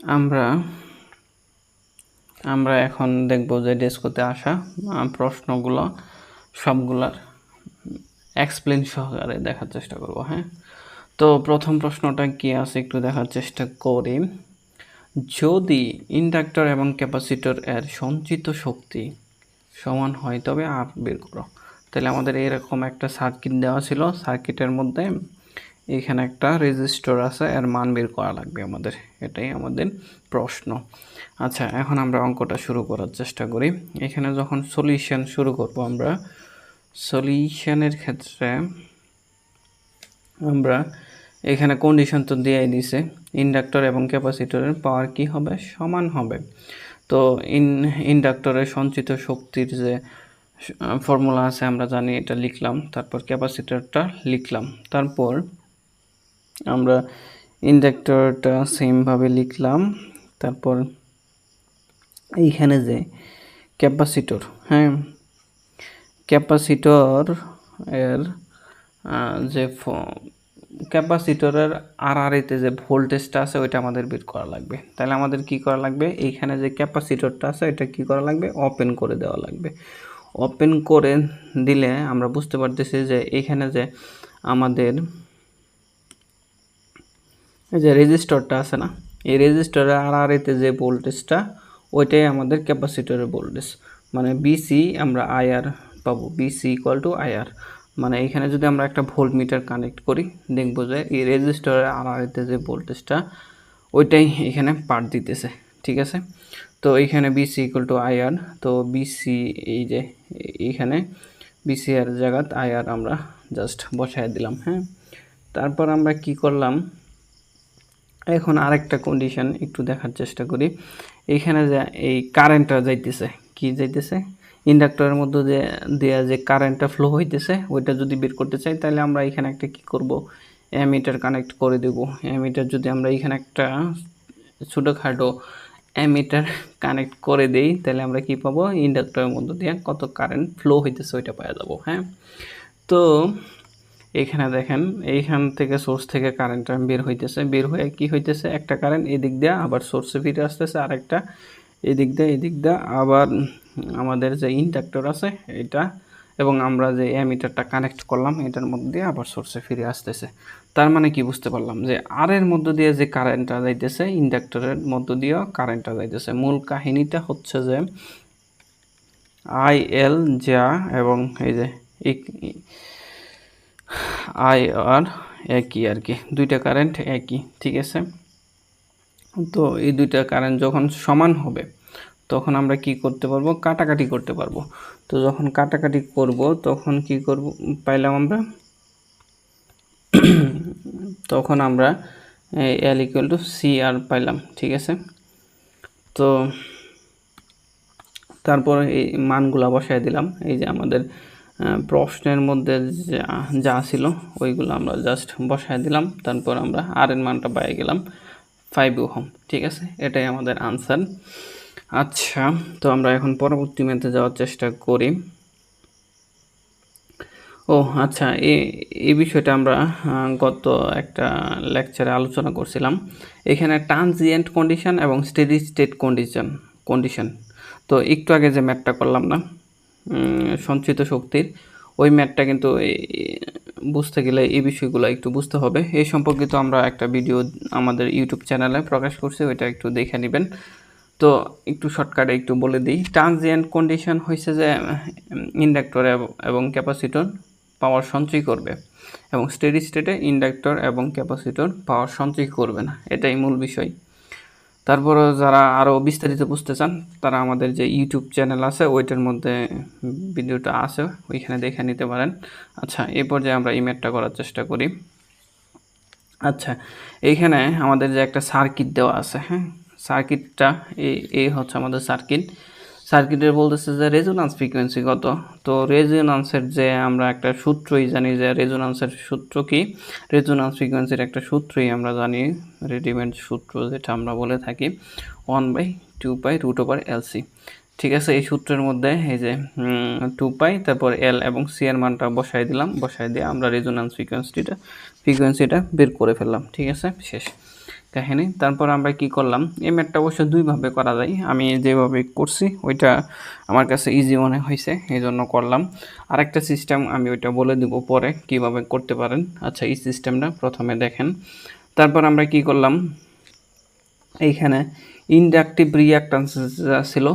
আমরা আমরা এখন দেখব যে ডেস্কোতে আসা প্রশ্নগুলো সবগুলার এক্সপ্লেন সহকারে দেখার চেষ্টা করব হ্যাঁ? তো প্রথম প্রশ্নটা কি আছে একটু দেখার চেষ্টা করি। যদি ইন্ডাক্টর এবং ক্যাপাসিটর এর সঞ্চিত শক্তি সমান হয়, তবে আর বের করো। তাহলে আমাদের এরকম একটা সার্কিট দেওয়া ছিল সার্কিটের মধ্যে এখানে একটা রেজিস্টর আছে, এর মান বের করা লাগবে আমাদের। এটাই আমাদের প্রশ্ন। আচ্ছা এখন আমরা অঙ্কটা শুরু করার চেষ্টা করি। এখানে যখন সলিউশন শুরু করব আমরা সলিউশনের ক্ষেত্রে আমরা এখানে কন্ডিশন তো দিয়েই দিছে ইন্ডাক্টর এবং ক্যাপাসিটরের পাওয়ার কি হবে? সমান হবে। তো ইন ইন্ডাক্টরের সঞ্চিত শক্তির যে ফর্মুলা আছে, আমরা জানি এটা লিখলাম, তারপর ক্যাপাসিটরটা লিখলাম। তারপর আমরা ইন্ডাক্টরটা সেমভাবে লিখলাম। তারপর এইখানে যে ক্যাপাসিটর হ্যাঁ? ক্যাপাসিটর এর যে ক্যাপাসিটরের আর আর এতে যে ভোল্টেজটা আছে, ওইটা আমাদের বের করা লাগবে। তাহলে আমাদের কি করা লাগবে? এইখানে যে ক্যাপাসিটরটা আছে এটা কি করা লাগবে? ওপেন করে দেওয়া লাগবে। ওপেন করে দিলে আমরা বুঝতে পারতেছি যে এইখানে যে আমাদের এই যে রেজিস্টরটা আছে না, এই আর এতে যে ভোল্টেজটা, ওইটাই আমাদের ক্যাপাসিটরের ভোল্টেজ। মানে বিসি আমরা আইআর পাবো বিসি ইকুয়াল টু আইআর মানে এখানে যদি আমরা একটা ভোল্ট মিটার কানেক্ট করি, দেখব যে এই রেজিস্টরের এতে যে ভোল্টেজটা, ওইটাই এখানে পার দিতেছে, ঠিক আছে? তো এইখানে বিসি ইকুয়াল টু আইআর তো বিসি এই যে এইখানে বিসি আর জায়গাত আইআর আমরা জাস্ট বসায় দিলাম হ্যাঁ? তারপর আমরা কি করলাম? এখন আরেকটা কন্ডিশন একটু দেখার চেষ্টা করি। এইখানে যে এই কারেন্টটা যাইতেছে, কি যাইতেছে? ইন্ডাক্টরের মধ্যে যে দেয়া যে কারেন্টটা ফ্লো হইতেছে, ওইটা যদি বের করতে চাই, তাহলে আমরা এখানে একটা কি করব? অ্যামিটার কানেক্ট করে দেব। অ্যামিটার যদি আমরা এখানে একটা ছোটোখাটো অ্যামিটার কানেক্ট করে দেই, তাহলে আমরা কি পাবো? ইন্ডাক্টরের মধ্যে দিয়ে কত কারেন্ট ফ্লো হইতেছে, ওইটা পাওয়া যাব হ্যাঁ? তো এখানে দেখেন, এইখান থেকে সোর্স থেকে কারেন্টটা বের হইতেছে। বের হয়ে কি হইতেছে? একটা কারেন্ট এদিক দিয়ে আবার সোর্সে ফিরে আসতেছে আর একটা এদিক দিয়ে এদিক দিয়ে আবার আমাদের যে ইন্ডাক্টর আছে এটা এবং আমরা যে অ্যামিটারটা কানেক্ট করলাম, এটার মধ্যে দিয়ে আবার সোর্সে ফিরে আসতেছে। তার মানে কি বুঝতে পারলাম? যে আর এর মধ্য দিয়ে যে কারেন্টটা যাইতেছে ইন্ডাক্টরের মধ্য দিয়েও কারেন্টটা যাইতেছে। মূল কাহিনীটা হচ্ছে যে আই এল যা এবং এই যে আই আর একই আর কি। দুইটা কারেন্ট একই, ঠিক আছে? তো এই দুইটা কারেন্ট যখন সমান হবে, তখন আমরা কি করতে পারব? কাটাকাটি করতে পারব। তো যখন কাটাকাটি করব, তখন কি করব, পাইলাম আমরা? তখন আমরা L equal to C R পাইলাম, ঠিক আছে? তো তারপর এই মানগুলা বসায় দিলাম। এই যে আমাদের প্রশ্নের মধ্যে যা ছিল ওইগুলো আমরা জাস্ট বসায় দিলাম। তারপর আমরা আর এর মানটা পেয়ে গেলাম ফাইভ ওহম, ঠিক আছে? এটাই আমাদের আনসার আচ্ছা তো আমরা এখন পরবর্তী ম্যাথে যাওয়ার চেষ্টা করি। ও আচ্ছা এই এই বিষয়টা আমরা গত একটা লেকচারে আলোচনা করছিলাম। এখানে ট্রানজিয়েন্ট কন্ডিশন এবং স্টেডি স্টেট কন্ডিশন কন্ডিশন তো একটু আগে যে ম্যাথটা করলাম না সঞ্চিত শক্তির, ওই ম্যাথটা কিন্তু বুঝতে গেলে এই বিষয়গুলো একটু বুঝতে হবে। এই সম্পর্কিত আমরা একটা ভিডিও আমাদের ইউটিউব চ্যানেলে প্রকাশ করছি, ওইটা একটু দেখে নেবেন। তো একটু শর্টকাটে একটু বলে দিই। ট্রানজিয়েন্ট কন্ডিশন হয়েছে যে ইন্ডাক্টর এবং ক্যাপাসিটর পাওয়ার সঞ্চয় করবে এবং স্টেডি স্টেটে ইন্ডাক্টর এবং ক্যাপাসিটর পাওয়ার সঞ্চয় করবে না। এটাই মূল বিষয়। তারপরে যারা আরও বিস্তারিত বুঝতে চান, তারা আমাদের যে ইউটিউব চ্যানেল আছে, ওইটার মধ্যে ভিডিওটা আছে, ওইখানে দেখে নিতে পারেন। আচ্ছা এই পর্যায়ে আমরা ইমেটটা করার চেষ্টা করি। আচ্ছা এইখানে আমাদের যে একটা সার্কিট দেওয়া আছে হ্যাঁ? সার্কিটটা এই এই হচ্ছে আমাদের সার্কিট সার্কিটের বলতেছে যে রেজোনান্স ফ্রিকোয়েন্সি কত? তো রেজোনান্সের যে আমরা একটা সূত্রই জানি যে রেজোনান্সের সূত্র কি? রেজোনান্স ফ্রিকোয়েন্সির একটা সূত্রই আমরা জানি রেডিমেড সূত্র যেটা আমরা বলে থাকি one by two pi root over LC ঠিক আছে, এই সূত্রের মধ্যে এই যে টু পাই তারপর এল এবং সি এর মানটা বসাই দিলাম, বসাই দিয়ে আমরা রেজোনান্স ফ্রিকোয়েন্সিটা ফ্রিকোয়েন্সিটা বের করে ফেললাম। ঠিক আছে, শেষ। কাহিনী। তারপর আমরা কি করলাম? এই ম্যাটটা অবশ্য দুইভাবে করা যায়। আমি যেভাবে করছি, ওইটা আমার কাছে ইজি মনে হয়েছে এই জন্য করলাম। আরেকটা সিস্টেম আমি ওইটা বলে দিব পরে, কীভাবে করতে পারেন। আচ্ছা এই সিস্টেমটা প্রথমে দেখেন। তারপর আমরা কি করলাম? এইখানে ইন্ডাকটিভ রিয়াক্টান্স যা ছিল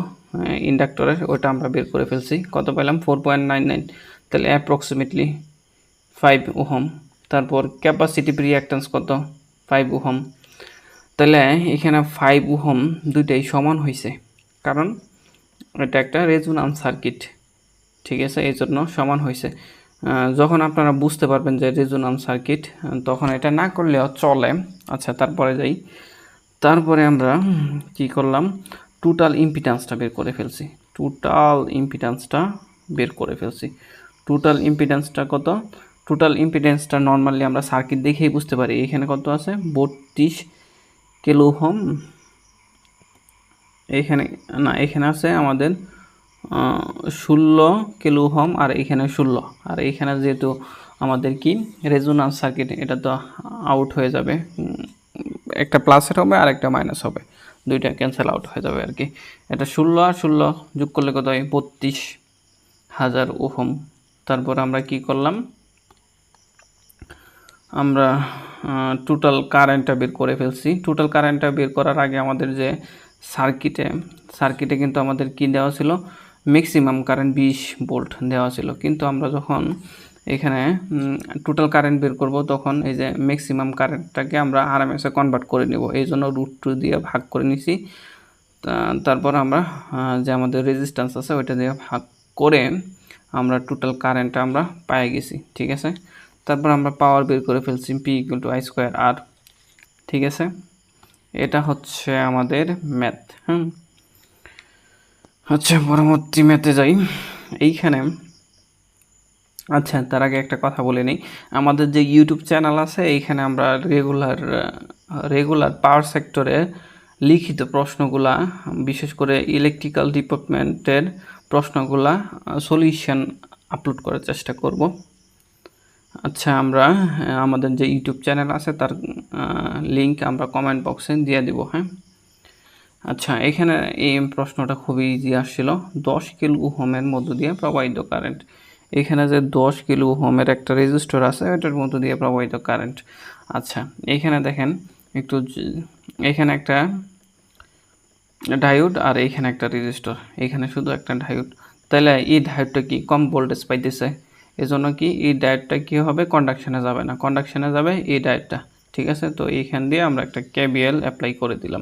ইন্ডাক্টরের ওটা আমরা বের করে ফেলছি। কত পেলাম ফোর পয়েন্ট নাইন নাইন তাহলে অ্যাপ্রক্সিমেটলি ফাইভ ওহম। তারপর ক্যাপাসিটিভ রিয়াক্টান্স কত? Five ohm. তাহলে এখানে ফাইভ ওহম দুইটাই সমান হয়েছে কারণ এটা একটা রেজুনাম সার্কিট ঠিক আছে? এই জন্য সমান হয়েছে যখন আপনারা বুঝতে পারবেন যে রেজুনাম সার্কিট তখন এটা না করলেও চলে। আচ্ছা তারপরে যাই। তারপরে আমরা কি করলাম? টোটাল ইম্পিডেন্সটা বের করে ফেলছি। টোটাল ইম্পিডেন্সটা বের করে ফেলছি। টোটাল ইম্পিডেন্সটা কত? টোটাল ইম্পিডেন্সটা নর্মালি আমরা সার্কিট দেখেই বুঝতে পারি। এখানে কত আছে? বত্রিশ। কিলো হোম এইখানে না, এখানে আছে আমাদের ষোলো কিলো হোম আর এখানে ষোলো। আর এখানে যেহেতু আমাদের কি? রেজোনান্স সার্কিট, এটা তো আউট হয়ে যাবে। একটা প্লাসের হবে আর একটা মাইনাস হবে। দুইটা ক্যান্সেল আউট হয়ে যাবে আর কি। এটা ষোলো আর ষোলো যোগ করলে কত হয়? বত্রিশ হাজার ওহম। তারপর আমরা কি করলাম? আমরা টোটাল কারেন্টটা বের করে ফেলছি। টোটাল কারেন্টটা বের করার আগে আমাদের যে সার্কিটে সার্কিটে কিন্তু আমাদের কি দেওয়া ছিল? ম্যাক্সিমাম কারেন্ট বিশ ভোল্ট দেওয়া ছিল। কিন্তু আমরা যখন এখানে টোটাল কারেন্ট বের করব, তখন এই যে ম্যাক্সিমাম কারেন্টটাকে আমরা আরএমএসে কনভার্ট করে নেব। এই জন্য রুট টু দিয়ে ভাগ করে নিছি। তারপর আমরা যে আমাদের রেজিস্ট্যান্স আছে, ওইটা দিয়ে ভাগ করে আমরা টোটাল কারেন্টটা আমরা পেয়ে গেছি। ঠিক আছে? তারপর আমরা পাওয়ার বের করে ফেলছি P equal to I square R, ঠিক আছে? এটা হচ্ছে আমাদের ম্যাথ হুম? আচ্ছা পরবর্তী ম্যাথে যাই। এইখানে আচ্ছা তার আগে একটা কথা বলে নিই। আমাদের যে ইউটিউব চ্যানেল আছে, এইখানে আমরা রেগুলার রেগুলার পাওয়ার সেক্টরে লিখিত প্রশ্নগুলা, বিশেষ করে ইলেকট্রিক্যাল ডিপার্টমেন্টের প্রশ্নগুলা সলিউশন আপলোড করার চেষ্টা করব। আচ্ছা আমরা আমাদের যে ইউটিউব চ্যানেল আছে তার লিংক আমরা কমেন্ট বক্সে দিয়ে দিব হ্যাঁ? আচ্ছা এখানে এই প্রশ্নটা খুবই ইজি আসছিল। দশ কিলো হোমের মধ্য দিয়ে প্রবাহিত কারেন্ট এখানে যে দশ কিলো ওহমের একটা রেজিস্টার আছে ওটার মধ্য দিয়ে প্রবাহিত কারেন্ট আচ্ছা এখানে দেখেন, একটু এখানে একটা ডায়োড আর এইখানে একটা রেজিস্টর এখানে শুধু একটা ডায়োড তাহলে এই ডায়োডটা কি কম ভোল্টেজ পাইতেছে? এজন্য কি এই ডায়েটটা কি হবে? কন্ডাকশানে যাবে না। কন্ডাকশানে যাবে এই ডায়েটটা ঠিক আছে? তো এইখান দিয়ে আমরা একটা কেবিএল অ্যাপ্লাই করে দিলাম।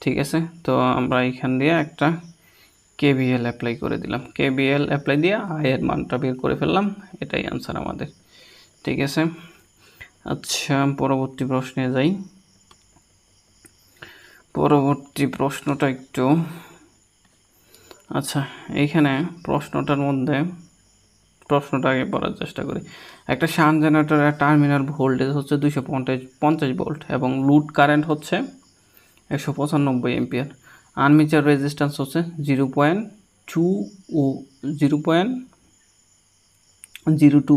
ঠিক আছে? তো আমরা এইখান দিয়ে একটা কেবিএল অ্যাপ্লাই করে দিলাম। কেবিএল অ্যাপ্লাই দিয়ে আয়ের মানটা বের করে ফেললাম। এটাই আনসার আমাদের। ঠিক আছে? আচ্ছা পরবর্তী প্রশ্নে যাই। পরবর্তী প্রশ্নটা একটু আচ্ছা এইখানে প্রশ্নটার মধ্যে প্রশ্নটা আগে পড়ার চেষ্টা করি। একটা শান জেনারেটরের টার্মিনাল ভোল্টেজ হচ্ছে দুইশো পঞ্চাশ পঞ্চাশ ভোল্ট এবং লুড কারেন্ট হচ্ছে একশো পঁচানব্বই এম্পিয়ার আনমিচার রেজিস্ট্যান্স হচ্ছে জিরো পয়েন্ট টু ও, zero point, zero two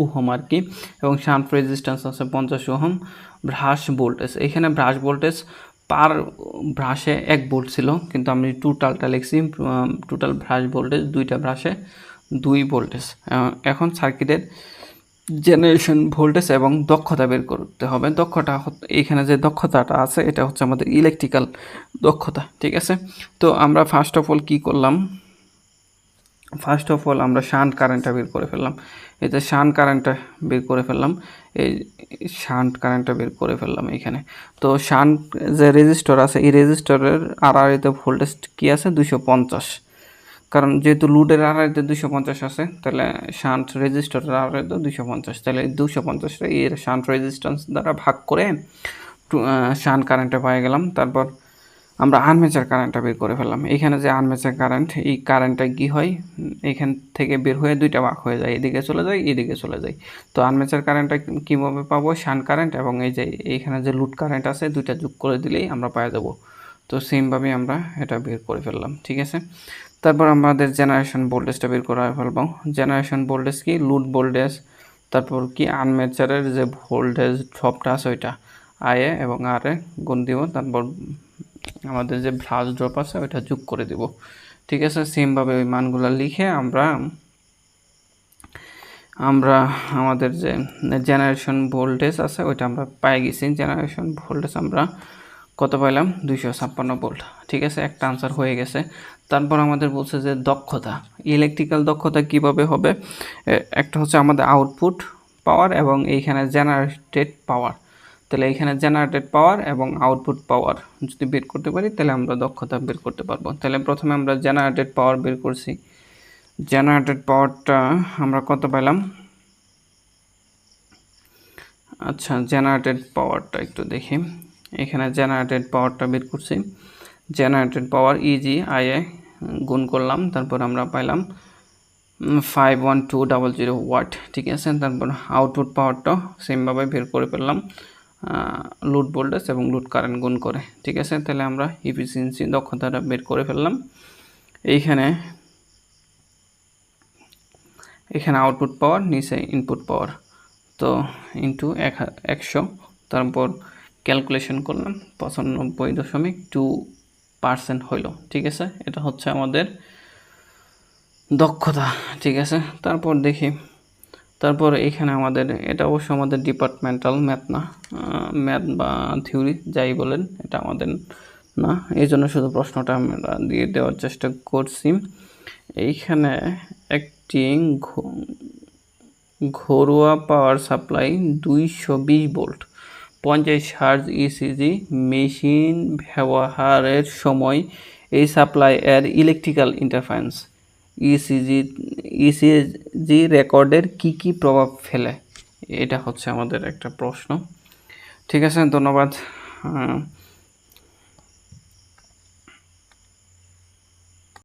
ohm আর কি এবং শান্ট রেজিস্ট্যান্স আছে পঞ্চাশ ওহম ভ্রাস ভোল্টেজ। এখানে ভ্রাস ভোল্টেজ পার ব্রাশে এক ভোল্ট ছিল, কিন্তু আমি টোটালটা লিখছি টোটাল ভ্রাস ভোল্টেজ দুইটা ভ্রাসে দুই ভোল্টেজ। এখন সার্কিটের জেনারেশন ভোল্টেজ এবং দক্ষতা বের করতে হবে। দক্ষতা এখানে যে দক্ষতাটা আছে, এটা হচ্ছে আমাদের ইলেকট্রিক্যাল দক্ষতা, ঠিক আছে? তো আমরা ফার্স্ট অফ অল কী করলাম? ফার্স্ট অফ অল আমরা শান্ট কারেন্টটা বের করে ফেললাম। এই যে শান্ট কারেন্টটা বের করে ফেললাম, এই শান্ট কারেন্টটা বের করে ফেললাম এখানে। তো শান্ট যে রেজিস্টার আছে, এই রেজিস্টারের আড়াআড়িতে ভোল্টেজ কী আছে? দুশো পঞ্চাশ। কারণ যেহেতু লুডের আড়াইতে দুশো পঞ্চাশ আছে, তাহলে শান্ট রেজিস্টারের আড়াইতে দুশো পঞ্চাশ। তাহলে দুশো পঞ্চাশটা এর শান্ট রেজিস্ট্যান্স দ্বারা ভাগ করে শান্ট কারেন্টে পাই গেলাম। তারপর আমরা আনমেচার কারেন্টটা বের করে ফেললাম। এখানে যে আনমেচার কারেন্ট এই কারেন্টটা কী হয়? এখান থেকে বের হয়ে দুইটা ভাগ হয়ে যায়, এদিকে চলে যায়, এদিকে চলে যায়। তো আনমেচার কারেন্টটা কীভাবে পাবো? শান কারেন্ট এবং এই যে এইখানে যে লুট কারেন্ট আছে, দুইটা যোগ করে দিলেই আমরা পাওয়া যাব। তো সেমভাবে আমরা এটা বের করে ফেললাম, ঠিক আছে? তারপর আমাদের জেনারেশন ভোল্টেজটা বের করে ফেলব। জেনারেশন ভোল্টেজ কি? লুড ভোল্টেজ তারপর কি? আনমেচারের যে ভোল্টেজ ড্রপটা আছে ওইটা। আয়ে এবং আর এ গুণ দিব। তারপর আমাদের যে ভ্রাস ড্রপ আছে ওইটা যোগ করে দিব। ঠিক আছে? সেমভাবে ওই মানগুলো লিখে আমরা আমরা আমাদের যে জেনারেশন ভোল্টেজ আছে ওইটা আমরা পাই গেছি। জেনারেশন ভোল্টেজ আমরা কত পাইলাম? দুইশো ছাপ্পান্ন ভোল্ট। ঠিক আছে, একটা আনসার হয়ে গেছে। তারপর আমাদের বলছে যে দক্ষতা। ইলেকট্রিক্যাল দক্ষতা কীভাবে হবে? একটা হচ্ছে আমাদের আউটপুট পাওয়ার এবং এইখানে জেনারেটেড পাওয়ার তাহলে এইখানে জেনারেটেড পাওয়ার এবং আউটপুট পাওয়ার যদি বের করতে পারি, তাহলে আমরা দক্ষতা বের করতে পারব। তাহলে প্রথমে আমরা জেনারেটেড পাওয়ার বের করছি। জেনারেটেড পাওয়ারটা আমরা কত পেলাম আচ্ছা জেনারেটেড পাওয়ারটা একটু দেখি। এখানে জেনারেটেড পাওয়ারটা বের করছি। জেনারেটেড পাওয়ার ইজি আইএ গুণ করলাম, তারপর আমরা পাইলাম five one two double zero watt ঠিক আছে? তারপর আউটপুট পাওয়ারটাও সেমভাবে বের করে ফেললাম লুড ভোল্টেজ এবং লুড কারেন্ট গুণ করে, ঠিক আছে? তাহলে আমরা ইফিসিয়েন্সি দক্ষতাটা বের করে ফেললাম। এইখানে, এখানে আউটপুট পাওয়ার নিচে ইনপুট পাওয়ার তো ইন্টু এক, একশো, তারপর ক্যালকুলেশন করলাম, পঁচানব্বই দশমিক টু পার্সেন্ট হইল, ঠিক আছে? এটা হচ্ছে আমাদের দক্ষতা, ঠিক আছে? তারপর দেখি, তারপর এখানে আমাদের, এটা অবশ্য আমাদের ডিপার্টমেন্টাল ম্যাথ না ম্যাথ বা থিওরি যাই বলেন, এটা আমাদের না, এই জন্য শুধু প্রশ্নটা আমরা দিয়ে দেওয়ার চেষ্টা করছি। এইখানে একটি ঘরোয়া পাওয়ার সাপ্লাই দুইশো বিশ ভোল্ট পঞ্চাশ হার্জ ইসিজি মেশিন ব্যবহারের সময় এই সাপ্লাই এর ইলেকট্রিক্যাল ইন্টারফারেন্স ইসিজি ইসিজি রেকর্ডের কি কি প্রভাব ফেলে? এটা হচ্ছে আমাদের একটা প্রশ্ন। ঠিক আছে, ধন্যবাদ।